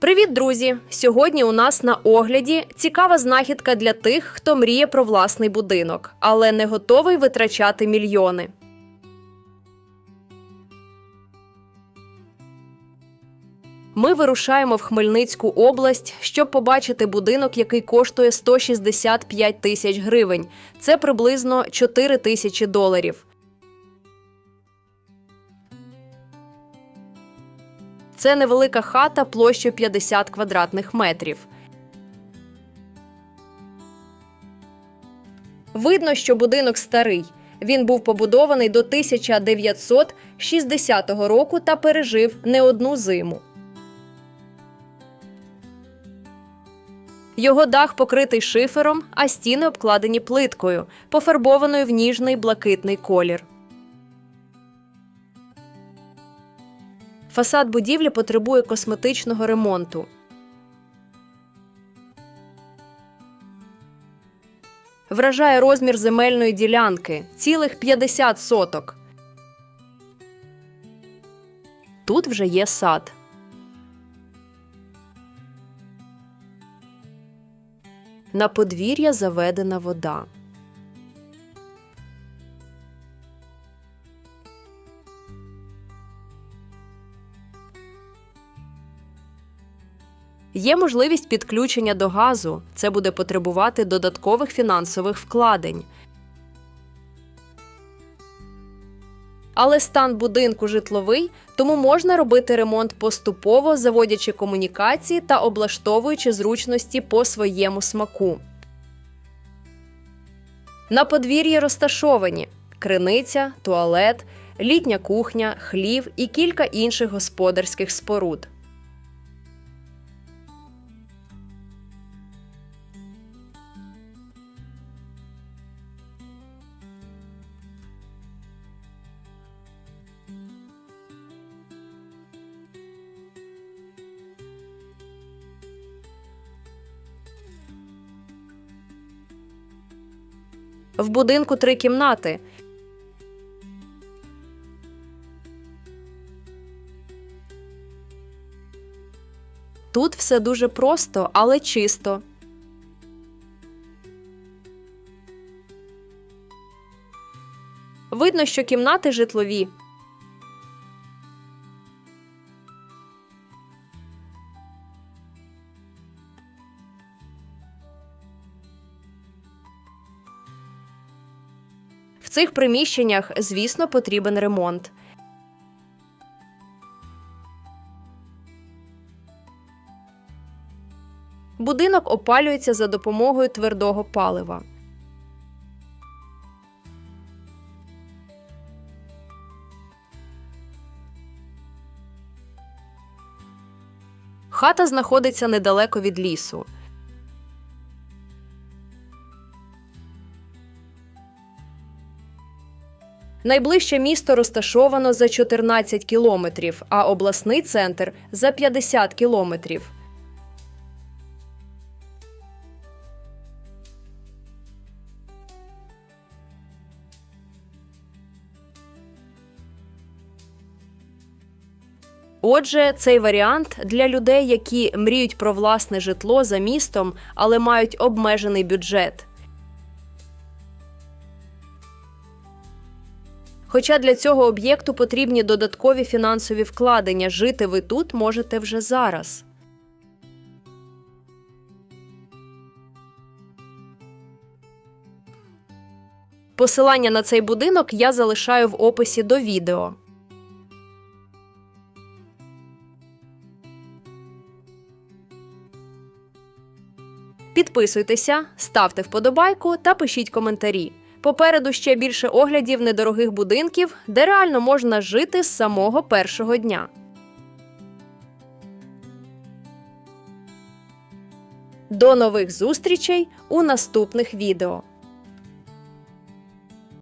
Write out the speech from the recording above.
Привіт, друзі! Сьогодні у нас на огляді цікава знахідка для тих, хто мріє про власний будинок, але не готовий витрачати мільйони. Ми вирушаємо в Хмельницьку область, щоб побачити будинок, який коштує 165 тисяч гривень. Це приблизно 4 тисячі доларів. Це невелика хата площею 50 квадратних метрів. Видно, що будинок старий. Він був побудований до 1960 року та пережив не одну зиму. Його дах покритий шифером, а стіни обкладені плиткою, пофарбованою в ніжний блакитний колір. Фасад будівлі потребує косметичного ремонту. Вражає розмір земельної ділянки цілих 50 соток. Тут вже є сад. На подвір'я заведена вода. Є можливість підключення до газу. Це буде потребувати додаткових фінансових вкладень. Але стан будинку житловий, тому можна робити ремонт поступово, заводячи комунікації та облаштовуючи зручності по своєму смаку. На подвір'ї розташовані криниця, туалет, літня кухня, хлів і кілька інших господарських споруд. В будинку три кімнати. Тут все дуже просто, але чисто. Видно, що кімнати житлові. В цих приміщеннях, звісно, потрібен ремонт. Будинок опалюється за допомогою твердого палива. Хата знаходиться недалеко від лісу. Найближче місто розташовано за 14 кілометрів, а обласний центр за 50 кілометрів. Отже, цей варіант для людей, які мріють про власне житло за містом, але мають обмежений бюджет. Хоча для цього об'єкту потрібні додаткові фінансові вкладення, жити ви тут можете вже зараз. Посилання на цей будинок я залишаю в описі до відео. Підписуйтеся, ставте вподобайку та пишіть коментарі. Попереду ще більше оглядів недорогих будинків, де реально можна жити з самого першого дня. До нових зустрічей у наступних відео.